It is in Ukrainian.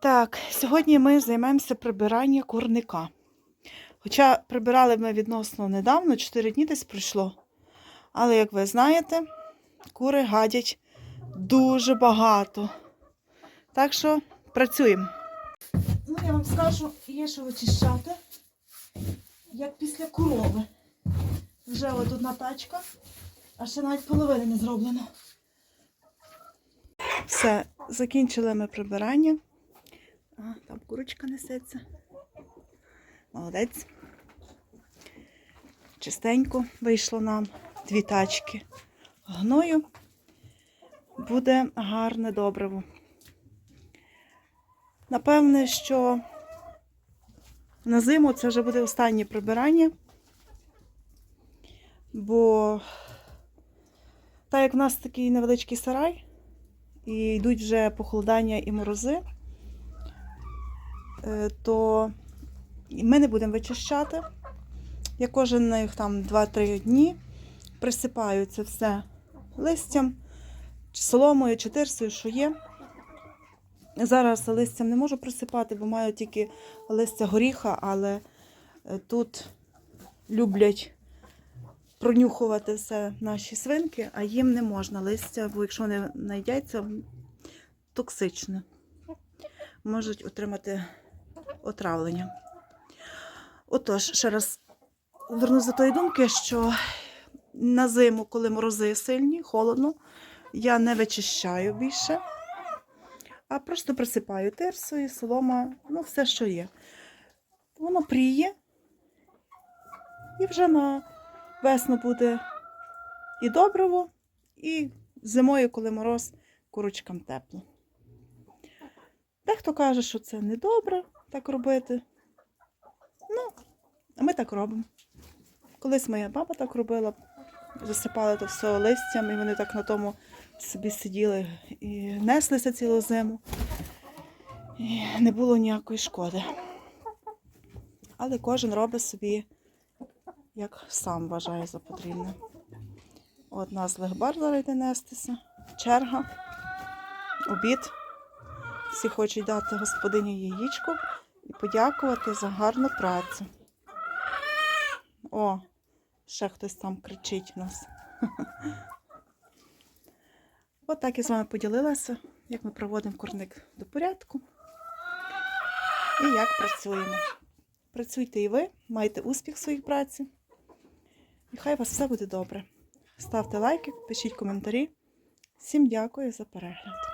Так, сьогодні ми займемося прибиранням курника. Хоча прибирали ми відносно недавно, 4 дні десь пройшло. Але, як ви знаєте, кури гадять дуже багато. Так що працюємо. Ну, я вам скажу, є що вичищати, як після корови. Вже от одна тачка, а ще навіть половини не зроблено. Все, закінчили ми прибирання. А, там курочка несеться. Молодець. Чистенько вийшло нам дві тачки гною. Буде гарне добриво. Напевне, що на зиму це вже буде останнє прибирання, бо так як в нас такий невеличкий сарай, і йдуть вже похолодання і морози, то ми не будемо вичищати. Я кожен там 2-3 дні присипаю це все листям, соломою, чи що є. Зараз листям не можу присипати, бо маю тільки листя горіха, але е, тут люблять пронюхувати все наші свинки, а їм не можна листя, бо якщо вони знайдяться, токсичне. Можуть отримати отравлення. Отож, ще раз вернусь до тої думки, що на зиму, коли морози сильні, холодно, я не вичищаю більше, а просто присипаю тирсою, солома, ну все, що є. Воно пріє, і вже на весну буде і добриво, і зимою, коли мороз, курочкам тепло. Дехто каже, що це не добре так робити. Ну, а ми так робимо. Колись моя баба так робила, засипали то все листям, і вони так на тому собі сиділи і неслися цілу зиму. І не було ніякої шкоди. Але кожен робить собі, як сам вважає за потрібне. От нас легбар зараз йде нестися, черга, обід. Всі хочуть дати господині яєчко і подякувати за гарну працю. О, ще хтось там кричить в нас. От так я з вами поділилася, як ми проводимо курник до порядку і як працюємо. Працюйте і ви, майте успіх в своїй праці. І хай у вас все буде добре. Ставте лайки, пишіть коментарі. Всім дякую за перегляд.